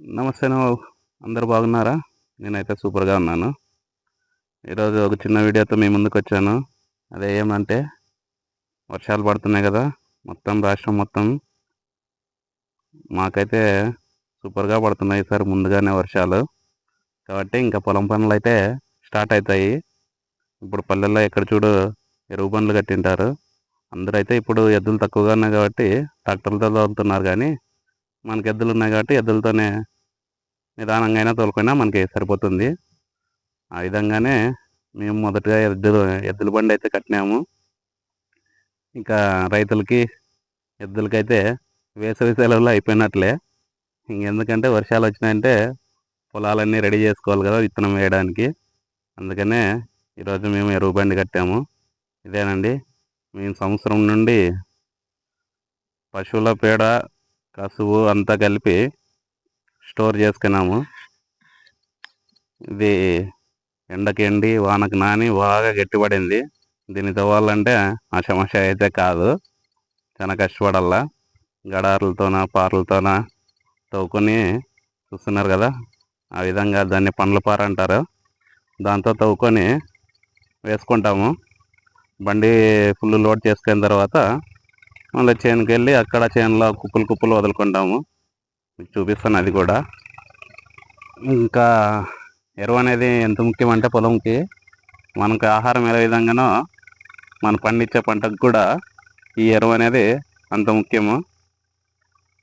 నమస్తే అందరు బాగున్నారా? నేనైతే సూపర్గా ఉన్నాను. ఈరోజు ఒక చిన్న వీడియోతో మీ ముందుకు వచ్చాను. అదే ఏమంటే వర్షాలు పడుతున్నాయి కదా మొత్తం రాష్ట్రం మొత్తం మాకైతే సూపర్గా పడుతున్నాయి సార్ ముందుగానే వర్షాలు. కాబట్టి ఇంకా పొలం పనులు అయితే స్టార్ట్ అవుతాయి. ఇప్పుడు పల్లెల్లో ఎక్కడ చూడు ఎరువు బండ్లు కట్టింటారు. అందరూ అయితే ఇప్పుడు ఎద్దులు తక్కువగా ఉన్నాయి కాబట్టి ట్రాక్టర్లతో తోలుతున్నారు కానీ మనకి ఎద్దులు ఉన్నాయి కాబట్టి ఎద్దులతోనే నిదానంగా అయినా తోలుకున్నా మనకి సరిపోతుంది. ఆ విధంగానే మేము మొదటగా ఎద్దులు ఎద్దుల బండి అయితే కట్టినాము. ఇంకా రైతులకి ఎద్దులకైతే వేసవి సెలవులు అయిపోయినట్లే. ఇంకెందుకంటే వర్షాలు వచ్చినాయంటే పొలాలన్నీ రెడీ చేసుకోవాలి కదా విత్తనం వేయడానికి. అందుకనే ఈరోజు మేము ఎరువు బండి కట్టాము. ఇదేనండి. మేము సంవత్సరం నుండి పశువుల పేడ కసువు అంతా కలిపి స్టోర్ చేసుకున్నాము. ఇది ఎండకి ఎండి వానకు నాని బాగా గట్టిపడింది. దీన్ని తవ్వాలంటే ఆ సమస్య అయితే కాదు. చాలా కష్టపడల్లా గడారులతోన పారలతోన తవ్వుకొని చూస్తున్నారు కదా ఆ విధంగా దాన్ని పండ్ల పార అంటారు. దాంతో తవ్వుకొని వేసుకుంటాము. బండి ఫుల్ లోడ్ చేసుకున్న తర్వాత మళ్ళీ చేనుకి వెళ్ళి అక్కడ చేనులో కుప్పలు కుప్పలు వదులుకుంటాము. మీకు చూపిస్తాను అది కూడా. ఇంకా ఎరువు అనేది ఎంత ముఖ్యం అంటే పొలంకి మనకు ఆహారం ఏ విధంగానో మనం పండించే పంటకు కూడా ఈ ఎరువు అనేది అంత ముఖ్యము.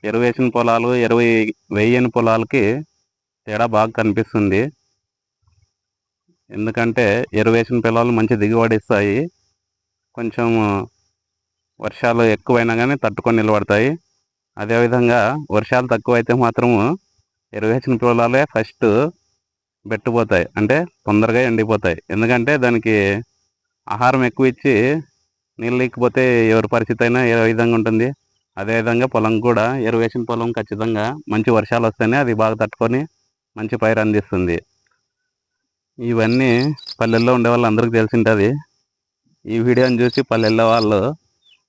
ఎరువు వేసిన పొలాలు ఎరువు వేయని పొలాలకి తేడా బాగా కనిపిస్తుంది. ఎందుకంటే ఎరువు వేసిన పొలాలు మంచి దిగుబడి ఇస్తాయి. కొంచెం వర్షాలు ఎక్కువైనా కానీ తట్టుకొని నిలబడతాయి. అదేవిధంగా వర్షాలు తక్కువైతే మాత్రము ఎరువేసిన పొలాలే ఫస్ట్ బెట్టుపోతాయి. అంటే తొందరగా ఎండిపోతాయి. ఎందుకంటే దానికి ఆహారం ఎక్కువ ఇచ్చి నీళ్ళు లేకపోతే ఎవరి పరిస్థితి అయినా ఏ విధంగా ఉంటుంది? అదేవిధంగా పొలం కూడా ఎరువేసిన పొలం ఖచ్చితంగా మంచి వర్షాలు వస్తేనే అది బాగా తట్టుకొని మంచి పైరు అందిస్తుంది. ఇవన్నీ పల్లెల్లో ఉండే వాళ్ళు అందరికీ తెలిసి ఉంటుంది ఈ వీడియోని చూసి పల్లెల్లో వాళ్ళు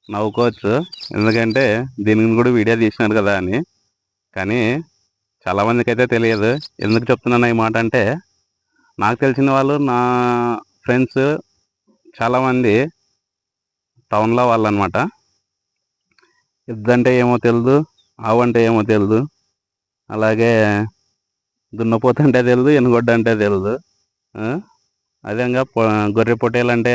నవ్వుకోవచ్చు. ఎందుకంటే దీనికి కూడా వీడియో తీసినారు కదా అని. కానీ చాలామందికి అయితే తెలియదు. ఎందుకు చెప్తున్నాను ఈ మాట అంటే నాకు తెలిసిన వాళ్ళు నా ఫ్రెండ్స్ చాలామంది టౌన్లో వాళ్ళు అనమాట ఇద్దంటే ఏమో తెలియదు ఆవు అంటే ఏమో తెలియదు అలాగే దున్నపోత అంటే తెలియదు ఎనుగొడ్డ అంటే తెలియదు అదేవిధంగా గొర్రె పొట్టేలు అంటే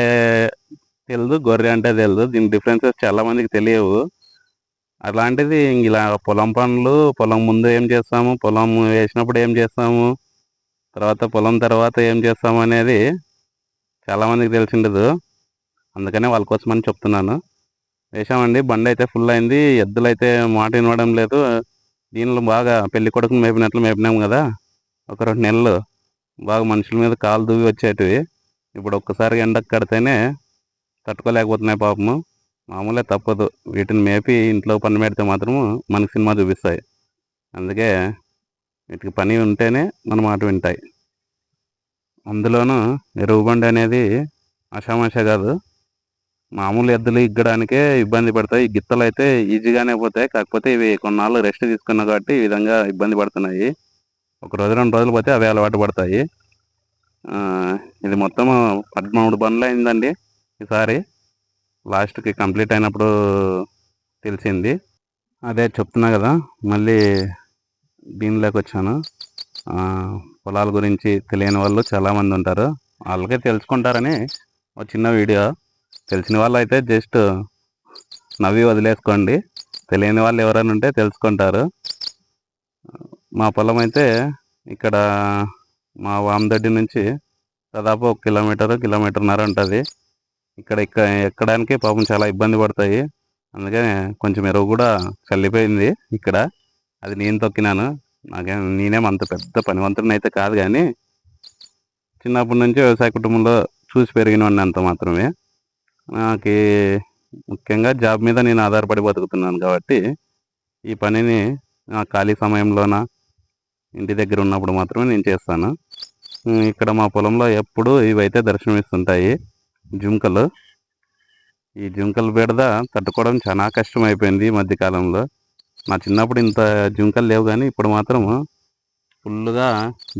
తెలియదు గొర్రె అంటే తెలియదు దీని డిఫరెన్సెస్ చాలా మందికి తెలియవు. అలాంటిది ఇలా పొలం పనులు పొలం ముందు ఏం చేస్తాము? పొలం వేసినప్పుడు ఏం చేస్తాము? తర్వాత పొలం తర్వాత ఏం చేస్తాము అనేది చాలామందికి తెలిసిండదు. అందుకనే వాళ్ళ కోసమని చెప్తున్నాను. వేసామండి బండి అయితే ఫుల్ అయింది. ఎద్దులు అయితే మాట వినవడం లేదు. దీనిలో బాగా పెళ్ళి కొడుకుని మేపినట్లు మేపినాం కదా. ఒక రెండు నెలలు బాగా మనుషుల మీద కాలు దువ్వి వచ్చేటివి. ఇప్పుడు ఒక్కసారి ఎండకు కడితేనే తట్టుకోలేకపోతున్నాయి పాపము. మామూలే తప్పదు. వీటిని మేపి ఇంట్లో పని పెడితే మాత్రము మనకి సినిమా చూపిస్తాయి. అందుకే వీటికి పని ఉంటేనే మన మాట వింటాయి. అందులోనూ ఎరువు బండి అనేది అషామాష కాదు. మామూలు ఎద్దులు ఇగ్గడానికే ఇబ్బంది పడతాయి. గిత్తలు అయితే ఈజీగానే పోతాయి. కాకపోతే ఇవి కొన్నాళ్ళు రెస్ట్ తీసుకున్నా కాబట్టి ఈ విధంగా ఇబ్బంది పడుతున్నాయి. ఒక రోజు రెండు రోజులు పోతే అవి అలవాటు పడతాయి. ఇది మొత్తం పదమూడు బండ్లు అయిందండి. ఈసారి లాస్ట్కి కంప్లీట్ అయినప్పుడు తెలిసింది. అదే చెప్తున్నా కదా మళ్ళీ దీనిలోకి వచ్చాను. పొలాల గురించి తెలియని వాళ్ళు చాలామంది ఉంటారు. వాళ్ళకే తెలుసుకుంటారని ఒక చిన్న వీడియో. తెలిసిన వాళ్ళు అయితే జస్ట్ నవ్వి వదిలేసుకోండి. తెలియని వాళ్ళు ఎవరైనా ఉంటే తెలుసుకుంటారు. మా పొలం అయితే ఇక్కడ మా వామదొడ్డి నుంచి దాదాపు ఒక కిలోమీటరు కిలోమీటర్న్నర ఉంటుంది. ఇక్కడ ఇక్కడ ఎక్కడానికి పాపం చాలా ఇబ్బంది పడతాయి. అందుకే కొంచెం ఎరువు కూడా చల్లిపోయింది ఇక్కడ. అది నేను తొక్కినాను. నాకేం నేనేం అంత పెద్ద పనివంతుడిని అయితే కాదు కానీ చిన్నప్పటి నుంచి వ్యవసాయ కుటుంబంలో చూసి పెరిగినవాడిని అంత మాత్రమే. నాకు ముఖ్యంగా జాబ్ మీద నేను ఆధారపడి బతుకుతున్నాను కాబట్టి ఈ పనిని నా ఖాళీ సమయంలోన ఇంటి దగ్గర ఉన్నప్పుడు మాత్రమే నేను చేస్తాను. ఇక్కడ మా పొలంలో ఎప్పుడు ఇవైతే దర్శనమిస్తుంటాయి. జుంకలు. ఈ జుంకలు బెడద తట్టుకోవడం చాలా కష్టం అయిపోయింది ఈ మధ్యకాలంలో. నా చిన్నప్పుడు ఇంత జుంకలు లేవు కానీ ఇప్పుడు మాత్రం ఫుల్గా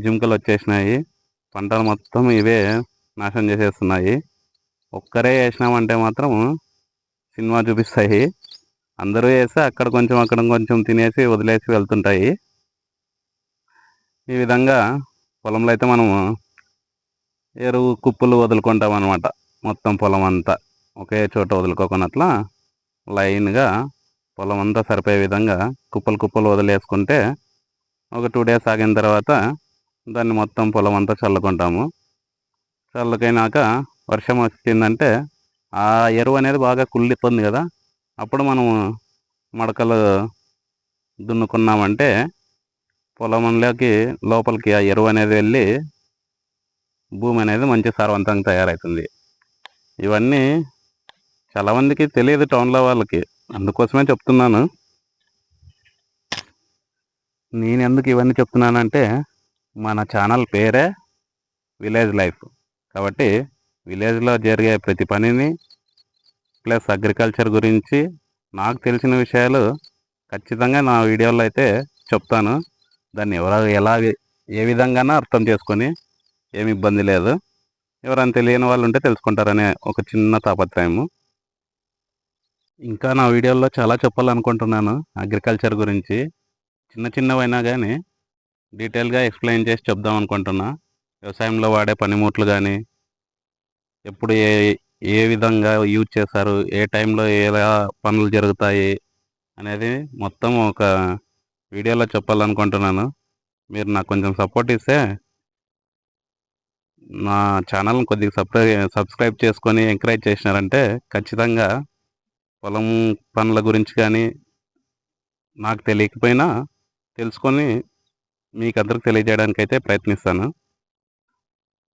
జింకలు వచ్చేసినాయి. పంటలు మొత్తం ఇవే నాశనం చేసేస్తున్నాయి. ఒక్కరే వేసినామంటే మాత్రం సినిమా చూపిస్తాయి. అందరూ వేసి అక్కడ కొంచెం అక్కడ కొంచెం తినేసి వదిలేసి వెళ్తుంటాయి. ఈ విధంగా పొలంలో అయితే మనము ఎరువు కుప్పలు వదులుకుంటాం అనమాట మొత్తం పొలం అంతా ఒకే చోట వదులుకోకున్నట్ల లైన్గా పొలం అంతా సరిపోయే విధంగా కుప్పలు కుప్పలు వదిలేసుకుంటే ఒక టూ డేస్ ఆగిన తర్వాత దాన్ని మొత్తం పొలం అంతా చల్లుకుంటాము. చల్లకైనాక వర్షం వచ్చిందంటే ఆ ఎరువు అనేది బాగా కుళ్ళిపోతుంది కదా. అప్పుడు మనము మడకలు దున్నుకున్నామంటే పొలంలోకి లోపలికి ఆ ఎరువు అనేది వెళ్ళి భూమి అనేది మంచి సారవంతంగా తయారవుతుంది ఇవన్నీ చాలామందికి తెలియదు టౌన్లో వాళ్ళకి. అందుకోసమే చెప్తున్నాను. నేను ఎందుకు ఇవన్నీ చెప్తున్నానంటే మన ఛానల్ పేరే విలేజ్ లైఫ్. కాబట్టి విలేజ్లో జరిగే ప్రతి పనిని ప్లస్ అగ్రికల్చర్ గురించి నాకు తెలిసిన విషయాలు ఖచ్చితంగా నా వీడియోలో అయితే చెప్తాను. దాన్ని ఎవరు ఎలా ఏ విధంగానో అర్థం చేసుకొని ఏమి ఇబ్బంది లేదు. ఎవరైనా తెలియని వాళ్ళు ఉంటే తెలుసుకుంటారనే ఒక చిన్న తాపత్రయము. ఇంకా నా వీడియోలో చాలా చెప్పాలనుకుంటున్నాను అగ్రికల్చర్ గురించి. చిన్న చిన్నవైనా కానీ డీటెయిల్గా ఎక్స్ప్లెయిన్ చేసి చెప్దాం అనుకుంటున్నా. వ్యవసాయంలో వాడే పనిముట్లు కానీ ఎప్పుడు ఏ ఏ విధంగా యూజ్ చేస్తారు ఏ టైంలో ఎలా పనులు జరుగుతాయి అనేది మొత్తం ఒక వీడియోలో చెప్పాలనుకుంటున్నాను. మీరు నాకు కొంచెం సపోర్ట్ ఇస్తే నా ఛానల్ని కొద్దిగా సబ్స్క్రైబ్ చేసుకొని ఎంకరేజ్ చేసినారంటే ఖచ్చితంగా పొలం పనుల గురించి కానీ నాకు తెలియకపోయినా తెలుసుకొని మీకు అందరికి తెలియజేయడానికి అయితే ప్రయత్నిస్తాను.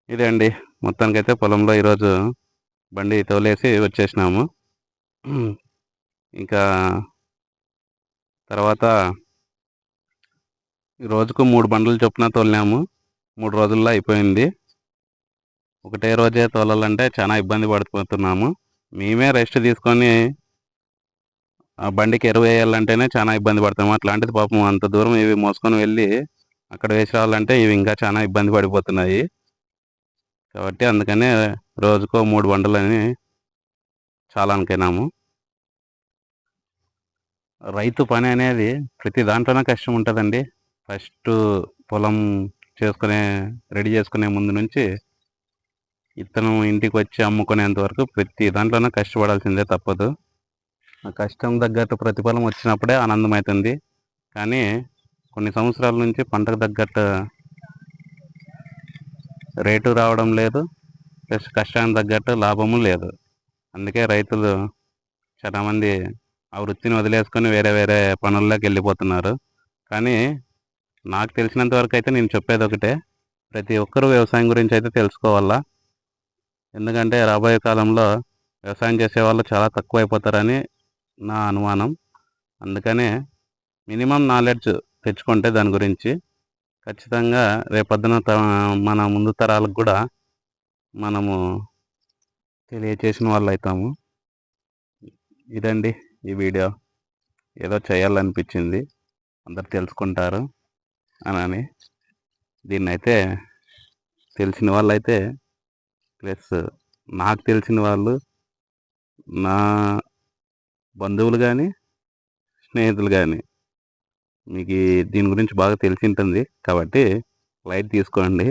ఇదే అండి మొత్తానికైతే పొలంలో ఈరోజు బండి తోలేసి వచ్చేసినాము. ఇంకా తర్వాత రోజుకు మూడు బండ్లు చొప్పున తోలినాము. మూడు రోజుల్లో అయిపోయింది. ఒకటే రోజే తోలాలంటే చాలా ఇబ్బంది పడిపోతున్నాము. మేమే రెస్ట్ తీసుకొని ఆ బండికి ఎరువు వేయాలంటేనే చాలా ఇబ్బంది పడతాము. అట్లాంటిది పాపం అంత దూరం ఇవి మోసుకొని వెళ్ళి అక్కడ వేసి రావాలంటే ఇవి ఇంకా చాలా ఇబ్బంది పడిపోతున్నాయి. కాబట్టి అందుకనే రోజుకో మూడు బండలని చాలా అనుకున్నాము రైతు పని అనేది ప్రతి దాంట్లోనే కష్టం ఉంటుందండి. ఫస్ట్ పొలం చేసుకునే రెడీ చేసుకునే ముందు నుంచి ఇతను ఇంటికి వచ్చి అమ్ముకునేంత వరకు ప్రతి దాంట్లోనే కష్టపడాల్సిందే తప్పదు. ఆ కష్టం తగ్గట్టు ప్రతిఫలం వచ్చినప్పుడే ఆనందమవుతుంది కానీ కొన్ని సంవత్సరాల నుంచి పంటకు తగ్గట్టు రేటు రావడం లేదు. ప్లస్ కష్టానికి తగ్గట్టు లాభము లేదు. అందుకే రైతులు చాలామంది ఆ వృత్తిని వదిలేసుకొని వేరే వేరే పనుల్లోకి వెళ్ళిపోతున్నారు. కానీ నాకు తెలిసినంత వరకు అయితే నేను చెప్పేది ఒకటే. ప్రతి ఒక్కరూ వ్యవసాయం గురించి అయితే తెలుసుకోవాలా? ఎందుకంటే రాబోయే కాలంలో వ్యవసాయం చేసే వాళ్ళు చాలా తక్కువ అయిపోతారని నా అనుమానం. అందుకనే మినిమం నాలెడ్జ్ తెచ్చుకుంటే దాని గురించి ఖచ్చితంగా రేపొద్దున మన ముందు తరాలకు కూడా మనము తెలియచేసిన వాళ్ళు అవుతాము ఇదండి ఈ వీడియో. ఏదో చేయాలనిపించింది. అందరు తెలుసుకుంటారు. అని దీన్నైతే తెలిసిన వాళ్ళైతే ప్లస్ నాకు తెలిసిన వాళ్ళు నా బంధువులు కానీ స్నేహితులు కానీ మీకు దీని గురించి బాగా తెలిసి ఉంటుంది కాబట్టి లైట్ తీసుకోండి.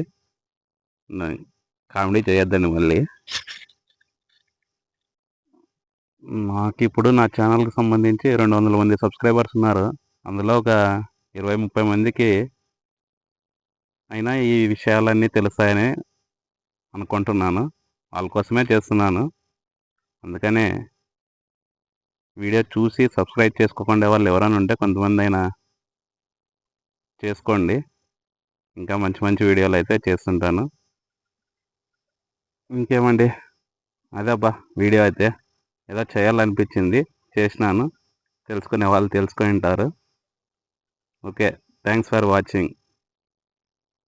కామెడీ చేయొద్దండి మళ్ళీ. నాకు ఇప్పుడు నా ఛానల్కి సంబంధించి రెండు వందల మంది సబ్స్క్రైబర్స్ ఉన్నారు. అందులో ఒక ఇరవై ముప్పై మందికి అయినా ఈ విషయాలన్నీ తెలుస్తాయని అనుకుంటున్నాను. వాళ్ళ కోసమే చేస్తున్నాను. అందుకనే వీడియో చూసి సబ్స్క్రైబ్ చేసుకోకుండా వాళ్ళు ఎవరైనా ఉంటే కొంతమంది అయినా చేసుకోండి. ఇంకా మంచి మంచి వీడియోలు అయితే చేస్తుంటాను. ఇంకేమండి? అదే అబ్బా వీడియో అయితే ఏదో చేయాలనిపించింది. చేసినాను. తెలుసుకునే వాళ్ళు తెలుసుకొని ఉంటారు okay thanks for watching.